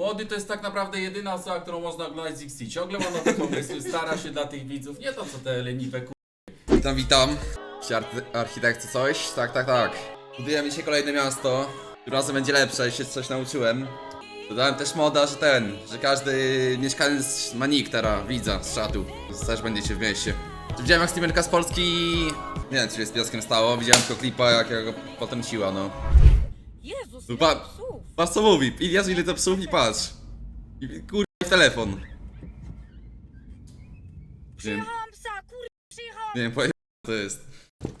Młody to jest tak naprawdę jedyna osoba, którą można oglądać z XT. Ciągle ma nowe pomysły, stara się dla tych widzów, nie to co te leniwe ku... Witam, witam. Ci arty- architekty coś? Tak, tak, tak. Budujemy dzisiaj kolejne miasto. Tym razem będzie lepsze, jeśli coś nauczyłem. Dodałem też moda, że ten, że każdy mieszkaniec ma nick teraz, widza z czatu. Też będziecie w mieście. Widziałem jak streamerka z Polski... Nie wiem, się z piaskiem stało. Widziałem tylko klipa, jak go potrąciła, no. Jezus, No ile pa- psów! Patrz co mówi, Jezu ile to psów i patrz. I kurwa telefon. Nie wiem, Przyjechałam psa, kur... przyjechałam! nie wiem, powiem co to jest.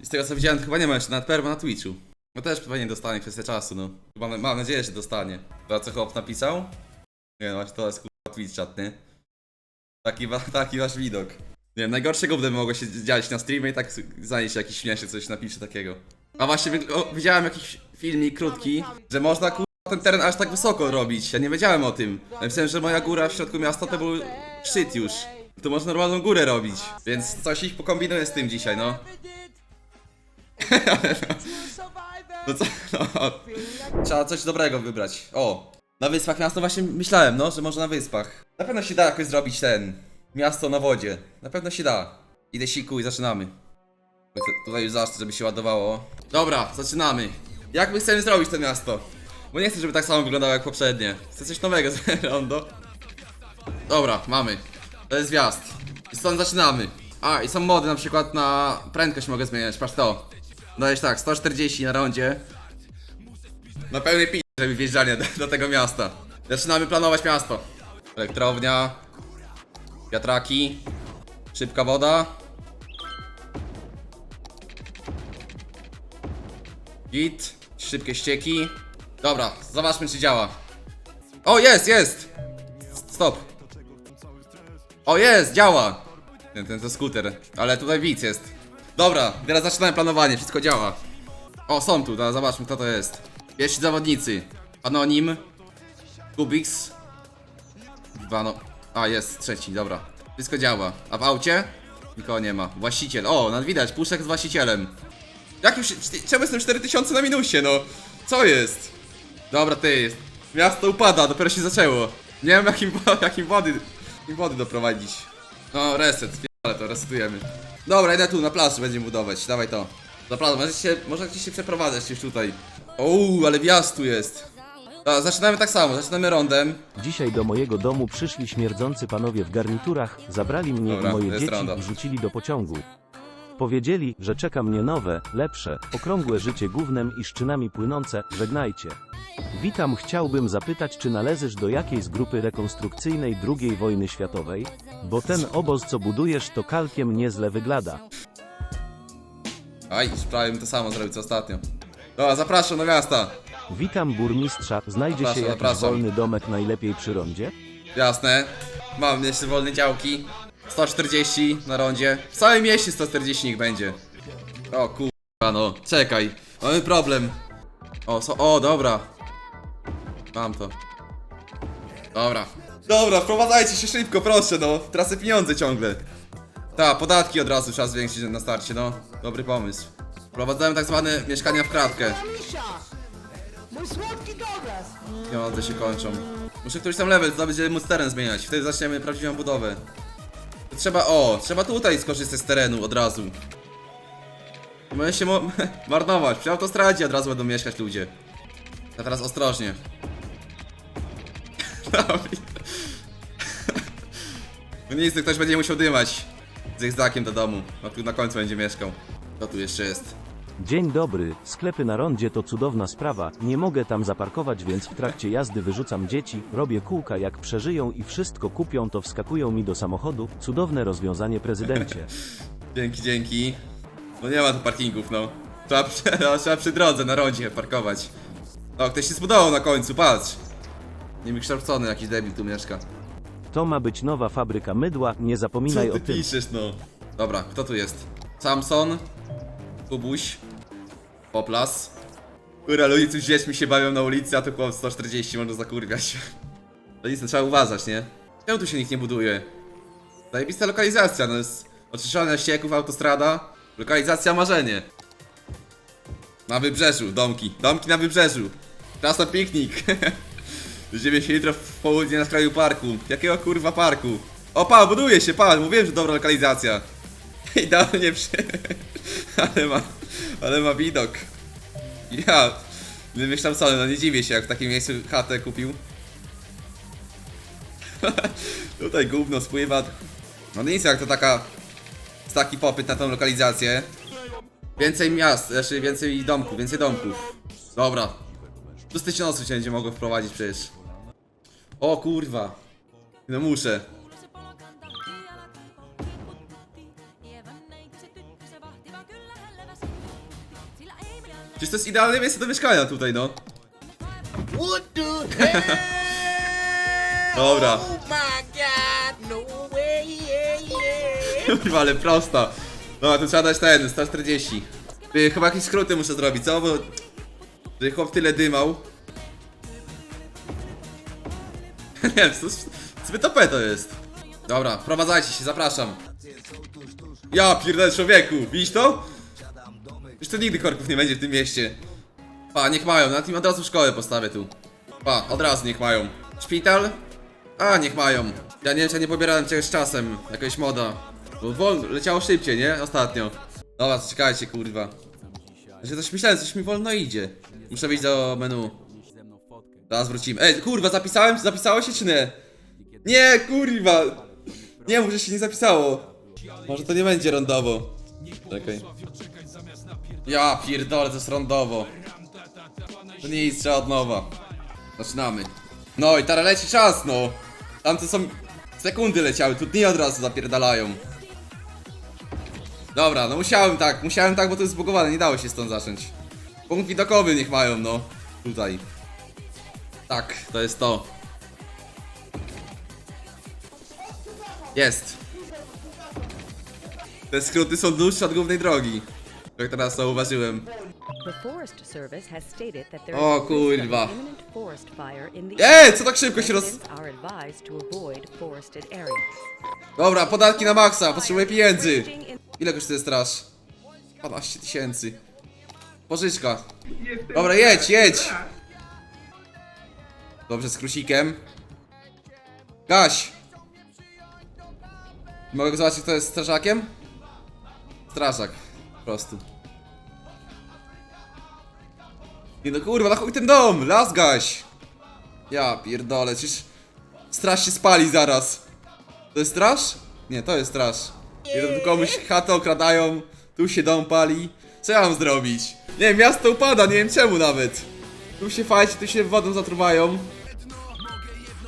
I z tego co widziałem, to chyba nie ma jeszcze nawet perma na Twitchu. No też pewnie dostanie kwestię czasu, no. Chyba, mam nadzieję, że dostanie. To co chłop napisał? Nie no, właśnie to jest kurwa Twitch chat, nie? Taki, wa- taki wasz widok. Nie wiem, najgorszego by mogło się dziać na streamie i tak znajdzie się jakiś śmieszny coś napisze takiego. A właśnie wygl- o, widziałem jakiś filmik krótki, że można kurwa ten teren aż tak wysoko robić. Ja nie wiedziałem o tym. Myślałem, że moja góra w środku miasta to był szczyt już. To można normalną górę robić. Więc coś ich pokombinuję z tym dzisiaj, no. No co? No. Trzeba coś dobrego wybrać. O! Na wyspach miasto właśnie myślałem, no, że może na wyspach. Na pewno się da jakoś zrobić ten. Miasto na wodzie. Na pewno się da. Idę siku i zaczynamy. Tu- Tutaj już zacznę, żeby się ładowało. Dobra, zaczynamy. Jak my chcemy zrobić to miasto? Bo nie chcę, żeby tak samo wyglądało jak poprzednie. Chcę coś nowego z rondo. Dobra, mamy. To jest wjazd. I stąd zaczynamy. A, i są mody na przykład na prędkość mogę zmieniać, patrz to. Dajesz tak, 140 na rondzie. Na pełnej pi... żeby wjeżdżanie do, do tego miasta. Zaczynamy planować miasto. Elektrownia. Wiatraki. Szybka woda. Git. Szybkie ścieki. Dobra, zobaczmy czy działa. O, jest, jest! Stop. O, jest, działa! Ten, ten to skuter, ale tutaj widz jest. Dobra, teraz zaczynamy planowanie, wszystko działa. O, są tu, teraz zobaczmy kto to jest. Pierwsi zawodnicy. Anonim. Kubix. Dwa no. A, jest, trzeci, dobra. Wszystko działa. A w aucie? Nikogo nie ma. Właściciel. O, nad widać, puszek z właścicielem. Jak już. Czemu jestem 4000 na minusie, no? Co jest? Dobra, ty. Miasto upada, dopiero się zaczęło. Nie wiem jakim, jakim wody. Jakim wody doprowadzić. No, reset, ale to resetujemy. Dobra, idę tu, na plaży będziemy budować, dawaj to. Na plaży, może się, może gdzieś się przeprowadzać już tutaj. Ouu, ale wjazd tu jest. Dobra, zaczynamy tak samo, zaczynamy rondem. Dzisiaj do mojego domu przyszli śmierdzący panowie w garniturach, zabrali mnie Dobra, i moje jest dzieci i wrzucili do pociągu. Powiedzieli, że czeka mnie nowe, lepsze, okrągłe życie gównem i szczynami płynące, żegnajcie. Witam, chciałbym zapytać, czy należysz do jakiejś z grupy rekonstrukcyjnej II wojny światowej? Bo ten obóz, co budujesz, to kalkiem nieźle wygląda. Aj, prawie bym to samo zrobił co ostatnio. Dobra, zapraszam do miasta. Witam burmistrza, znajdzie się Zapraszam, jakiś zapraszam. wolny domek najlepiej przy rondzie? Jasne. Mam jeszcze wolne działki. 140 na rondzie. W całym mieście 140 niech będzie. O kurwa no, czekaj. Mamy problem. O, so, o, dobra. Mam to. Dobra. Dobra, wprowadzajcie się szybko, proszę, no. Tracę pieniądze ciągle. Ta, podatki od razu trzeba zwiększyć na starcie, no. Dobry pomysł. Wprowadzałem tak zwane mieszkania w kratkę. Mój słodki! Pieniądze się kończą. Muszę któryś tam level zdobyć, żeby móc teren zmieniać. Wtedy zaczniemy prawdziwą budowę. Trzeba, o, trzeba tutaj skorzystać z terenu od razu. Może się marnować. Przy autostradzie od razu będą mieszkać ludzie. A teraz ostrożnie. No nic, to ktoś będzie musiał dymać. Z zygzakiem do domu. A tu na końcu będzie mieszkał. Kto tu jeszcze jest? Dzień dobry, sklepy na rondzie to cudowna sprawa, nie mogę tam zaparkować, więc w trakcie jazdy wyrzucam dzieci, robię kółka jak przeżyją i wszystko kupią, to wskakują mi do samochodu, cudowne rozwiązanie prezydencie. Dzięki, dzięki. No nie ma tu parkingów, no. Trzeba, przy, no, trzeba przy drodze, na rondzie parkować. O, ktoś się zbudował na końcu, patrz. Niewykształcony jakiś debil tu mieszka. To ma być nowa fabryka mydła, nie Co zapominaj ty o tym. piszesz, no? Dobra, kto tu jest? Samson. Kubuś. Poplas. Kura, ludzie tu z dziećmi się bawią na ulicy, a tu chłop 140 można zakurwiać. To nic, no, trzeba uważać, nie? Czemu tu się nikt nie buduje? Zajebista lokalizacja, no jest oczyszczone ścieków, autostrada. Lokalizacja marzenie. Na wybrzeżu, domki. Domki na wybrzeżu. Czas na piknik. Będziemy się jutro w południe na skraju parku. Jakiego kurwa parku? O, pa, buduje się, pa, mówiłem, że dobra lokalizacja. Idealnie przy... ale ma... ale ma widok. Ja... Myślałem sobie, no nie dziwię się, jak w takim miejscu chatę kupił. Tutaj gówno spływa. No nic, jak to taka... taki popyt na tą lokalizację. Więcej miast, znaczy więcej domków, więcej domków. Dobra. Szósty nocy się będzie mogło wprowadzić przecież. O kurwa. No muszę. Przecież to jest idealne miejsce do mieszkania tutaj, no. What the hell? Dobra. Oh my god, no way, yeah, yeah. Kurwa, ale prosta. Dobra, to trzeba dać ten, 140. Ty, chyba jakieś skróty muszę zrobić, co? Bo... Że chłop tyle dymał. Nie wiem, to jest- zbyt OP to jest. Dobra, wprowadzajcie się, zapraszam. Ja pierdolę człowieku, widzisz to? Już to nigdy korków nie będzie w tym mieście. Pa, niech mają, na tym od razu szkołę postawię tu. Pa, od razu niech mają. Szpital? A, niech mają. Ja nie wiem, czy ja nie pobierałem czegoś z czasem, jakaś moda. Bo wol, leciało szybciej, nie? Ostatnio. Dobra, czekajcie, kurwa. Że coś myślałem, coś mi wolno idzie. Muszę wyjść do menu. Zaraz wrócimy. Ej, kurwa, zapisałem? Zapisało się czy nie? Nie, kurwa! Nie, może się nie zapisało. Może to nie będzie rondowo. Czekaj. Ja pierdolę, to jest rondowo. To nic, trzeba od nowa. Zaczynamy. No i teraz leci czas, no. Tam to są sekundy leciały, tu dni od razu zapierdalają. Dobra, no musiałem tak, musiałem tak, bo to jest zbugowane, nie dało się stąd zacząć. Punkt widokowy niech mają, no. Tutaj. Tak, to jest to. Jest. Te skróty są dłuższe od głównej drogi. Jak teraz zauważyłem. The Forest Service has stated that there O, is a risk of kurwa. an imminent forest fire in the Ej, co tak szybko się roz... Residents are advised to avoid forested areas. Dobra, podatki na maksa, potrzebuję pieniędzy. Ile kosztuje straż? 12 tysięcy. Pożyczka. Dobra, jedź, jedź. Dobrze, z krusikiem. Gaś. Mogę zobaczyć, kto jest strażakiem? Strażak. Po prostu. Nie no kurwa, na chuj ten dom! Las gaś! Ja pierdolę, przecież... Straż się spali zaraz. To jest straż? Nie, to jest straż. Tu komuś chatę okradają, tu się dom pali. Co ja mam zrobić? Nie miasto upada, nie wiem czemu nawet. Tu się fajcie, tu się wodą zatruwają.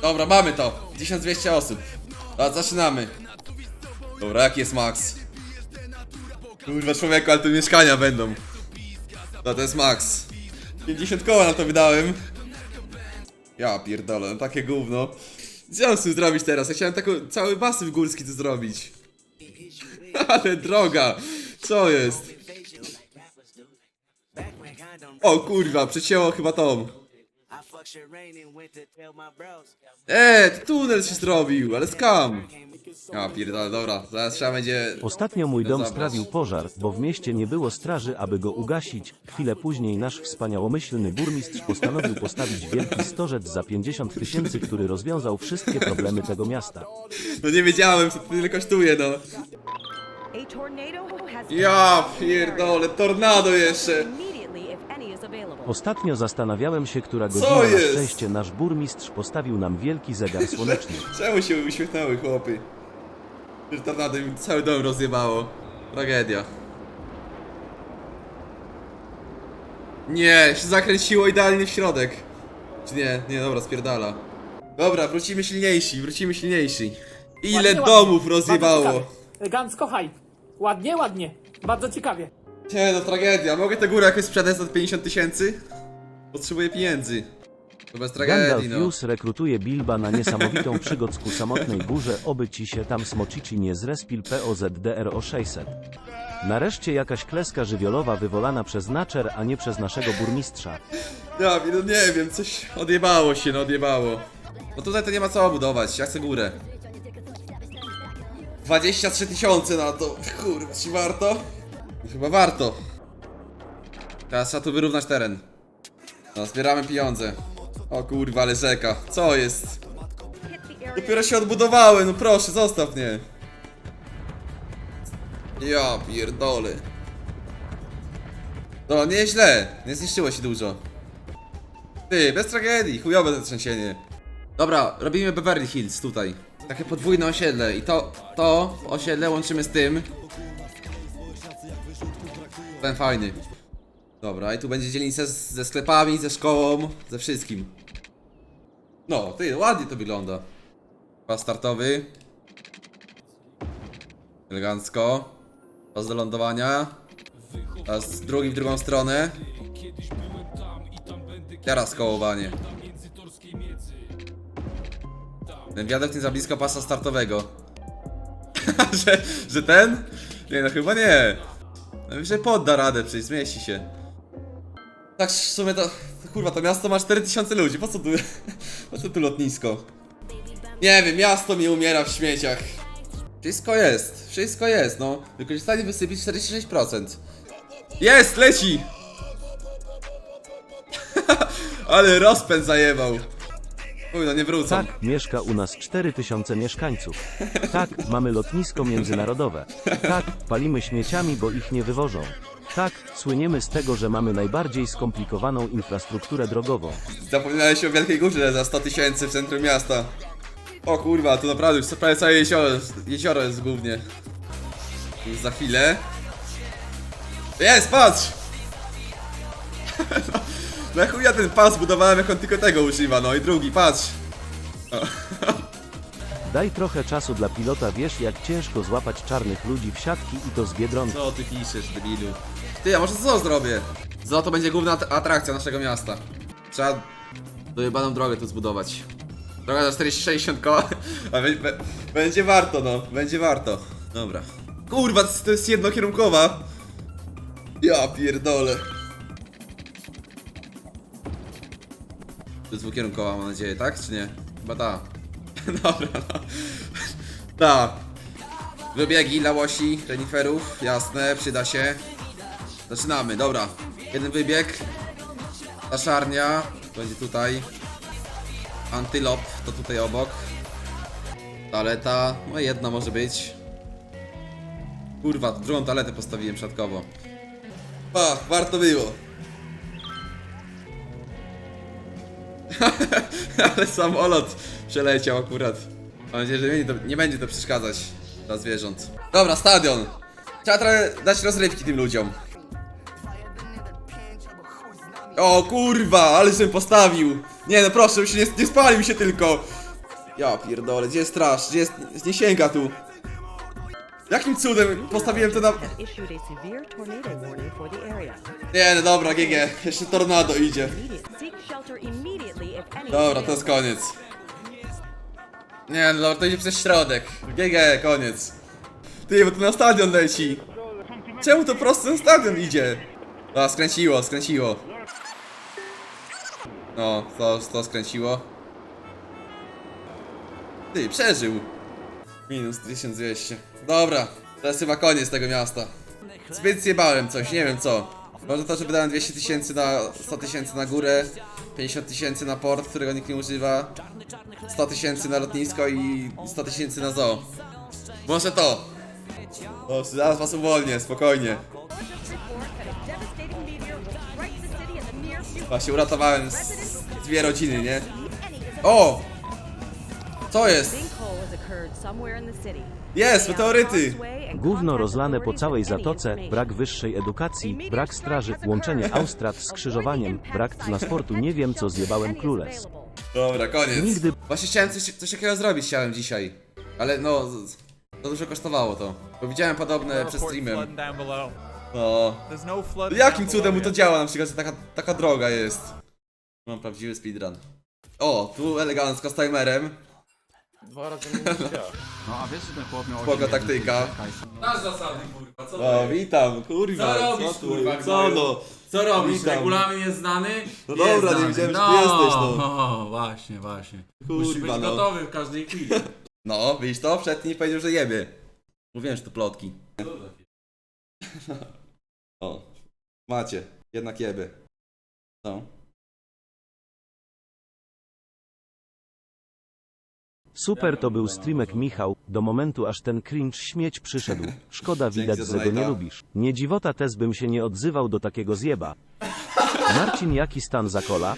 Dobra, mamy to. 1200 osób. Zaczynamy. Dobra, jaki jest max? Kurwa człowieku, ale tu mieszkania będą. No to jest max. 50 koła na to wydałem. Ja pierdolę, no takie gówno. Co z tym zrobić teraz? Ja chciałem taką cały masyw górski tu zrobić. Ale droga! Co jest? O kurwa, przecięło chyba tą. Eee, to tunel się zrobił, ale skam. Ja pierdolę, dobra, zaraz trzeba będzie... Ostatnio mój dom Zabrać. sprawił pożar, bo w mieście nie było straży, aby go ugasić. Chwilę później nasz wspaniałomyślny burmistrz postanowił postawić wielki stożec za 50 tysięcy, który rozwiązał wszystkie problemy tego miasta. No nie wiedziałem, co to tyle kosztuje, no. A Ja pierdolę, tornado jeszcze. Ostatnio zastanawiałem się, która Co godzina na jest? szczęście nasz burmistrz postawił nam wielki zegar słoneczny. Czemu się uśmiechnęły chłopy? Że tornado im cały dom rozjebało. Tragedia. Nie, się zakręciło idealnie w środek. Czy nie? Nie, dobra, spierdala. Dobra, wrócimy silniejsi, wrócimy silniejsi. Ile Ładnie, ładnie. domów Bardzo rozjebało? ciekawie. Elegancko, haj. Ładnie, ładnie. Bardzo ciekawie. Nie, no tragedia. Mogę tę górę jakoś sprzedać za 50 tysięcy? Potrzebuję pieniędzy. To bez Gandalf tragedii, no. Hughes rekrutuje Bilba na niesamowitą przygodę ku samotnej górze, oby ci się tam smocici nie zrespil POZDRO 600. Nareszcie jakaś kleska żywiołowa wywolana przez Nacher, a nie przez naszego burmistrza. Ja, no nie wiem, coś odjebało się, no odjebało. No tutaj to nie ma co budować, ja chcę górę. 23 tysiące na to, kurwa, czy warto? Chyba warto. Teraz trzeba tu wyrównać teren. No, zbieramy pieniądze. O kurwa, ale rzeka. Co jest? Dopiero się odbudowały, no proszę, zostaw mnie. Ja pierdolę. No, nieźle. Nie zniszczyło się dużo. Ty, bez tragedii, chujowe to trzęsienie. Dobra, robimy Beverly Hills tutaj. Takie podwójne osiedle i to, to osiedle łączymy z tym. Ten fajny. Dobra, i tu będzie dzielnica ze sklepami, ze szkołą, ze wszystkim. No, ty, ładnie to wygląda. Pas startowy. Elegancko. Pas do lądowania. Teraz drugi w drugą stronę. Teraz kołowanie. Ten wiadukt nie za blisko pasa startowego. że, że ten? Nie no chyba nie. No, że podda radę, przecież zmieści się. Tak w sumie to... Kurwa, to miasto ma 4000 ludzi, po co tu... po co tu lotnisko? Nie wiem, miasto mi umiera w śmieciach. Wszystko jest, wszystko jest, no. Wykorzystanie wysypić 46%. Jest, leci! Ale rozpęd zajebał. Uj, no nie wrócą. Tak, mieszka u nas 4000 mieszkańców. Tak, mamy lotnisko międzynarodowe. Tak, palimy śmieciami, bo ich nie wywożą. Tak, słyniemy z tego, że mamy najbardziej skomplikowaną infrastrukturę drogową. Zapomniałeś o Wielkiej Górze za 100 tysięcy w centrum miasta. O kurwa, to naprawdę już prawie całe jezioro, jezioro jest głównie. Już za chwilę. Jest, patrz! no, no jak ja ten pas budowałem, jak on tylko tego używa, no i drugi, patrz. Daj trochę czasu dla pilota, wiesz jak ciężko złapać czarnych ludzi w siatki i to z Biedronki. Co ty piszesz, debilu? Ty, a może co zrobię? Zo to będzie główna at- atrakcja naszego miasta. Trzeba dojebaną drogę tu zbudować. Droga za 460 koła, a be, be, będzie warto no, będzie warto. Dobra. Kurwa, to jest jednokierunkowa. Ja pierdolę. To dwukierunkowa, mam nadzieję, tak? Czy nie? Chyba ta. Dobra, no. Ta. Wybiegi dla łosi, reniferów, jasne, przyda się. Zaczynamy, dobra. Jeden wybieg. Taszarnia, będzie tutaj. Antylop, to tutaj obok. Taleta, no jedna może być. Kurwa, drugą taletę postawiłem przypadkowo. A, warto było. Ale samolot przeleciał akurat. Mam nadzieję, że nie, nie będzie to przeszkadzać dla zwierząt. Dobra, stadion. Trzeba trochę dać rozrywki tym ludziom. O kurwa, ale żebym postawił. Nie no proszę, się nie, nie spalił się tylko. Ja pierdolę, gdzie jest straż? Gdzie jest... Nie sięga tu. Jakim cudem postawiłem to na... Nie no dobra, GG. Jeszcze tornado idzie. Dobra, to jest koniec. Nie no, dobra, to idzie przez środek. GG, koniec. Ty, bo to na stadion leci. Czemu to prosto na stadion idzie? A, skręciło, skręciło. No, to, to skręciło. Ty, przeżył. Minus 1200. Dobra, teraz chyba koniec tego miasta. Zbyt zjebałem coś, nie wiem co. Może to, że wydałem 200 tysięcy na 100 tysięcy na górę, 50 tysięcy na port, którego nikt nie używa, 100 tysięcy na lotnisko i 100 tysięcy na zoo. Może to. O, zaraz was uwolnię, spokojnie. Właśnie uratowałem dwie rodziny, nie? O! Co jest? Jest, meteoryty! Gówno rozlane po całej zatoce, brak wyższej edukacji, brak straży, łączenie Austrad z krzyżowaniem, brak transportu, nie wiem co zjebałem klules. Dobra, koniec. Nigdy- Właśnie chciałem coś, coś takiego zrobić, chciałem dzisiaj. Ale no, z- z- to dużo kosztowało to. Bo widziałem podobne przed streamem. No. Jakim cudem mu to działa na przykład, że taka, taka droga jest? Mam prawdziwy speedrun. O, tu elegancko z timerem. No a wiesz, że ten chłop miał Spoko 8 taktyka. Znasz zasady, kurwa, co O, to jest? witam, kurwa. Co robisz, tu- kurwa, Co gnoju? no? Co robisz? Witam. Regulamin jest znany? No Jest dobra, nie znany. wiedziałem, że no, ty jesteś, no. no. właśnie, właśnie. Musisz być Kurwa, no. gotowy w każdej chwili. No, widzisz to? Przedni powiedział, że jebie. Mówiłem, że to plotki. O, macie. Jednak jeby. No. Super to był streamek Michał, do momentu aż ten cringe śmieć przyszedł. Szkoda widać, za że go nie lubisz. Nie dziwota też bym się nie odzywał do takiego zjeba. Marcin jaki stan za kola?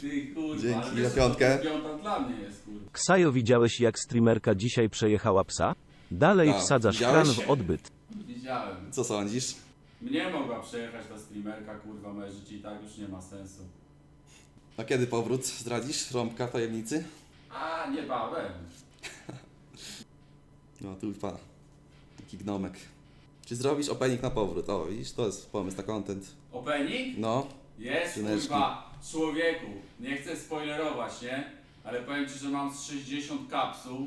Ty kurwa, Dzięki ale za piątkę. to Piąta dla mnie jest kurwa. Ksajo widziałeś jak streamerka dzisiaj przejechała psa? Dalej Tak, wsadzasz widziałeś? kran w odbyt. Widziałem. Co sądzisz? Mnie mogła przejechać ta streamerka, kurwa, moje życie i tak już nie ma sensu. A kiedy powrót zdradzisz? Rąbka tajemnicy? A, niebawem. No tu pa. Taki gnomek. Czy zrobisz opening na powrót? O, widzisz, to jest pomysł na content. Opening? No, Jest, Syneczki. kurwa, człowieku. Nie chcę spoilerować, nie? Ale powiem ci, że mam z 60 kapsuł.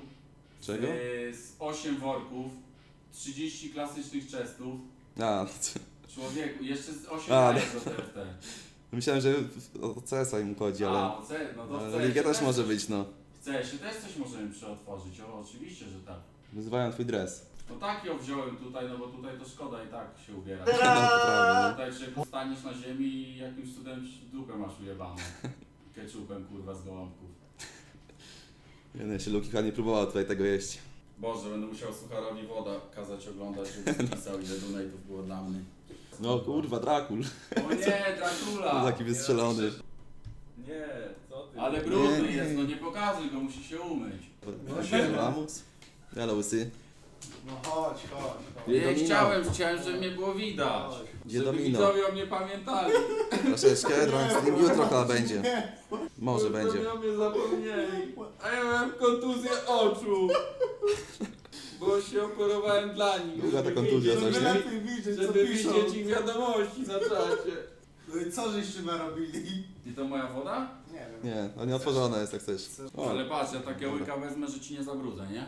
Czego? Z, z 8 worków. 30 klasycznych chestów. a, no? Człowieku, jeszcze z 8 A, jajek do TFT. myślałem, że o CS-a im chodzi, ale... A, oce, no to ale chcesz. Liga też może być, no. Chcesz, też coś możemy przeotworzyć, o, oczywiście, że tak. Wyzywają twój dres. No tak ją wziąłem tutaj, no bo tutaj to szkoda i tak się ubiera. No, to prawda, Tutaj się staniesz na ziemi i jakimś cudem dupę masz ujebaną. Ketchupem kurwa z gołąbków. no. Nie, no, jeszcze Luki chyba nie próbował tutaj tego jeść. Boże, będę musiał sucharowi woda kazać oglądać, żeby pisał ile donate'ów było dla mnie. No kurwa, Drakul. O nie, Dracula! Taki wystrzelony. Nie? Ale brudny Nie, nie. jest, no nie pokazuj go, musi się umyć. No, Lamus? Jalo łysy. No chodź, chodź. Nie, domino. chciałem, chciałem, żeby mnie było widać. Gdzie żeby domino? widzowie o mnie pamiętali. Troszeczkę, jutro chyba będzie. Może będzie. Widzowie o mnie zapomnieli. A ja miałem kontuzję oczu. Bo się operowałem dla nich. Długa ta żeby kontuzja widzieć- coś, nie? Lepiej widzieć, co Żeby piszą. widzieć ich wiadomości na czacie. No i co żeście narobili? I to moja woda? Nie wiem. Nie, no nie otworzone jest jak chcesz. O, Ale patrz, ja takie łyka wezmę, że ci nie zabrudzę, nie?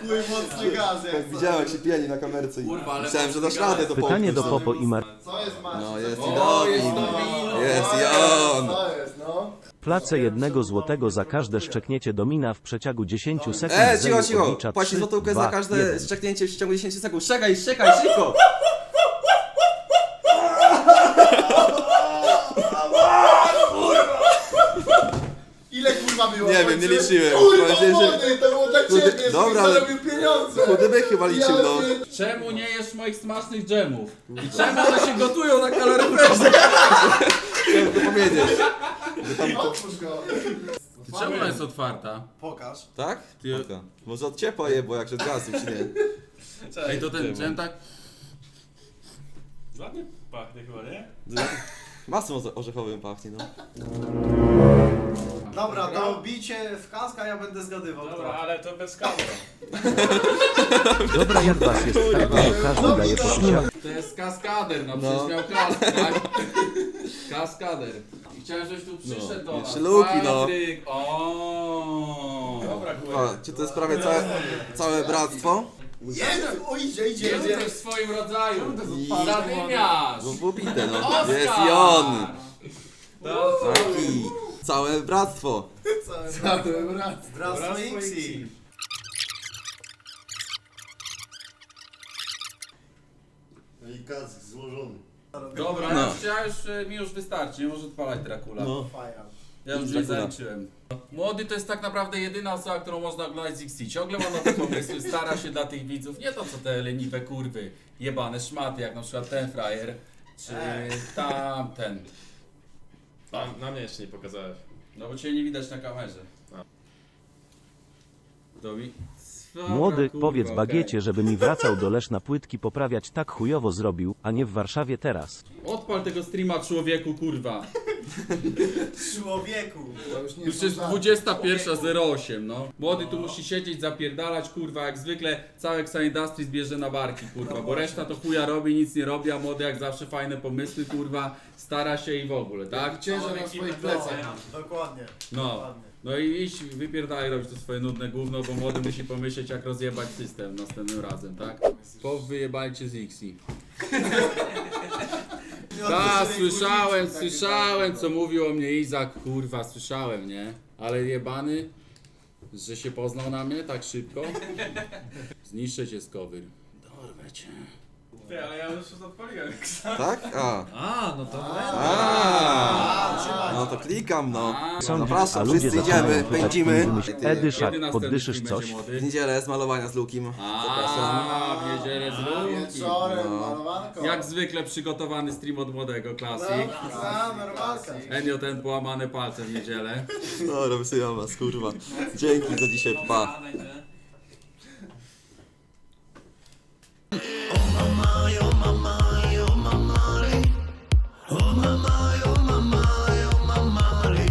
Chuj mocny gaz jak widziałem jak się pieni na kamerce i Kurwa, ale myślałem, że dasz radę to Pytanie do. Popo i Mar... Co jest Maciej? No jest i O, jest Domino. domino. Jest i on. Co jest, no? Placę jednego złotego za każde szczeknięcie domina w przeciągu 10 sekund. E, cicho, cicho! Płaci 3, złotówkę 2, za każde 1. szczeknięcie w ciągu 10 sekund. Czekaj, czekaj, szybko! Ile kurwa było? Nie wiem, nie liczyłem. Kurwa, że- młody, to było tak Kurde, ciebie, dobra, ale- zarobił pieniądze. Chudy by chyba liczył, Ja no. pier- Czemu nie jesz moich smacznych dżemów? I czemu one się gotują na kaloryferze? Chciałem to powiedzieć. Otwórz go. Czemu ona jest otwarta? Pokaż. Tak? Ty- Oka. Może od ciepła je, bo jak się od gazu, czy nie? Ej, to ten dżem tak... Ładnie pachnie chyba, nie? Masą orze- orzechowym pachnie, no. Dobra, to bicie w kask, a ja będę zgadywał. Dobra, ale to bez kamer. Dobra jak was jest tak, to każdy daje po. To jest kaskader, no, No. przecież miał kask, tak? Kaskader. I chciałem, żebyś tu przyszedł No, do nas. jeszcze Luki, no. Patryk, o. Dobra, A, czy to jest prawie całe, całe bractwo? Jest! O, idzie, idzie, w swoim rodzaju. Zadymiarz. Bo było bite, no. Oskar! Jest i on! Taki. Całe bractwo. Cały brat. Bractwo Xi. No i kask złożony. Dobra, No. ja już, ja już, e, mi już wystarczy, nie może odpalać Dracula. No. Faja. Ja już nie Dracula. zaliczyłem. Młody to jest tak naprawdę jedyna osoba, którą można oglądać z XT. Ciągle ma nowe pomysły, stara się dla tych widzów. Nie to co te leniwe kurwy, jebane szmaty, jak na przykład ten frajer, czy tamten. Na, na mnie jeszcze nie pokazałeś. No bo cię nie widać na kamerze. Dobi. Dobra, Młody, kurwa, powiedz okej. bagiecie, żeby mi wracał do Leszna płytki poprawiać tak chujowo zrobił, a nie w Warszawie teraz. Odpal tego streama człowieku, kurwa. Człowieku. To już nie Już jest żarty. 21.08, no. Młody tu musi siedzieć, zapierdalać, kurwa, jak zwykle całe Xa Industries bierze na barki, kurwa, bo reszta to chuja robi, nic nie robi, a młody jak zawsze fajne pomysły, kurwa, stara się i w ogóle, tak? Ciężar na swoich plecach. Dokładnie. No. Dokładnie. No i iść, wypierdalaj robić to swoje nudne gówno, bo młody musi pomyśleć jak rozjebać system następnym razem, tak? Po wyjebajcie z Xi. Tak, słyszałem, słyszałem co mówił o mnie Izak, kurwa, słyszałem, nie? Ale jebany, że się poznał na mnie tak szybko. Zniszczę cię skowyr. Dorwę cię. Ty, ale ja już odpaliłem. Tak? A. A, no to A. klikam no. Sądzisz, Zapraszam, a ludzie wszyscy zaczynają idziemy, pędzimy. Edy, szak, poddyszysz film coś? W niedzielę z malowania z Lukim. A, w niedzielę z Luki. Wieczorem, malowanko. Jak zwykle przygotowany stream od młodego, klasik. Normalka. Enio ten połamane palce w niedzielę. Dobra, wysyłam was, kurwa. Dzięki za dzisiaj, pa.